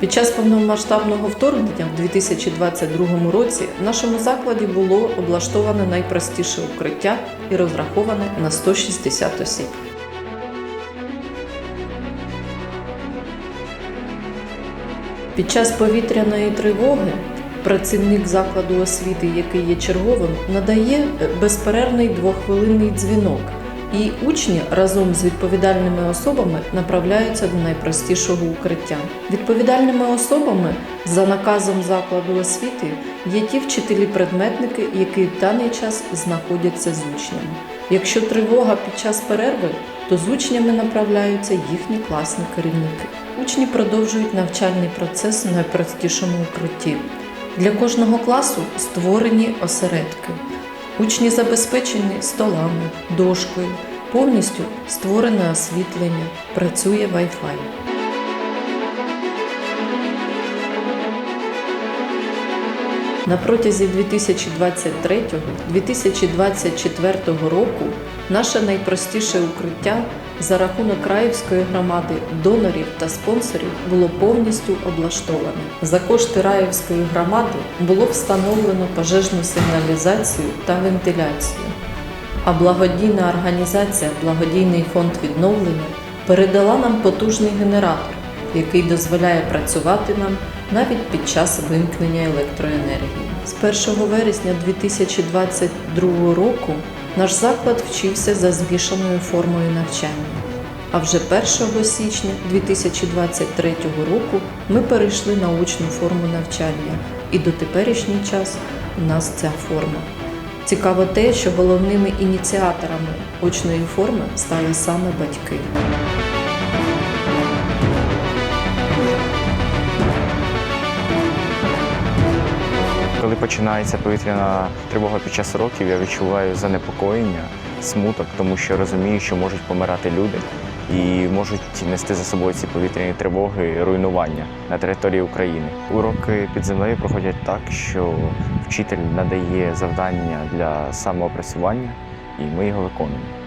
Під час повномасштабного вторгнення в 2022 році в нашому закладі було облаштоване найпростіше укриття і розраховане на 160 осіб. Під час повітряної тривоги працівник закладу освіти, який є черговим, надає безперервний двоххвилинний дзвінок, і учні разом з відповідальними особами направляються до найпростішого укриття. Відповідальними особами за наказом закладу освіти є ті вчителі-предметники, які в даний час знаходяться з учнями. Якщо тривога під час перерви, то з учнями направляються їхні класні керівники. Учні продовжують навчальний процес в найпростішому укритті. Для кожного класу створені осередки. Учні забезпечені столами, дошкою, повністю створене освітлення, працює Wi-Fi. На протязі 2023-2024 року наше найпростіше укриття за рахунок Раївської громади, донорів та спонсорів було повністю облаштоване. За кошти Раївської громади було встановлено пожежну сигналізацію та вентиляцію. А благодійна організація Благодійний фонд відновлення передала нам потужний генератор, який дозволяє працювати нам навіть під час вимкнення електроенергії. З 1 вересня 2022 року наш заклад вчився за змішаною формою навчання. А вже 1 січня 2023 року ми перейшли на очну форму навчання, і до теперішній час у нас ця форма. Цікаво те, що головними ініціаторами очної форми стали саме батьки. Коли починається повітряна тривога під час років, я відчуваю занепокоєння, смуток, тому що розумію, що можуть помирати люди і можуть нести за собою ці повітряні тривоги руйнування на території України. Уроки під землею проходять так, що вчитель надає завдання для самоопрацювання, і ми його виконуємо.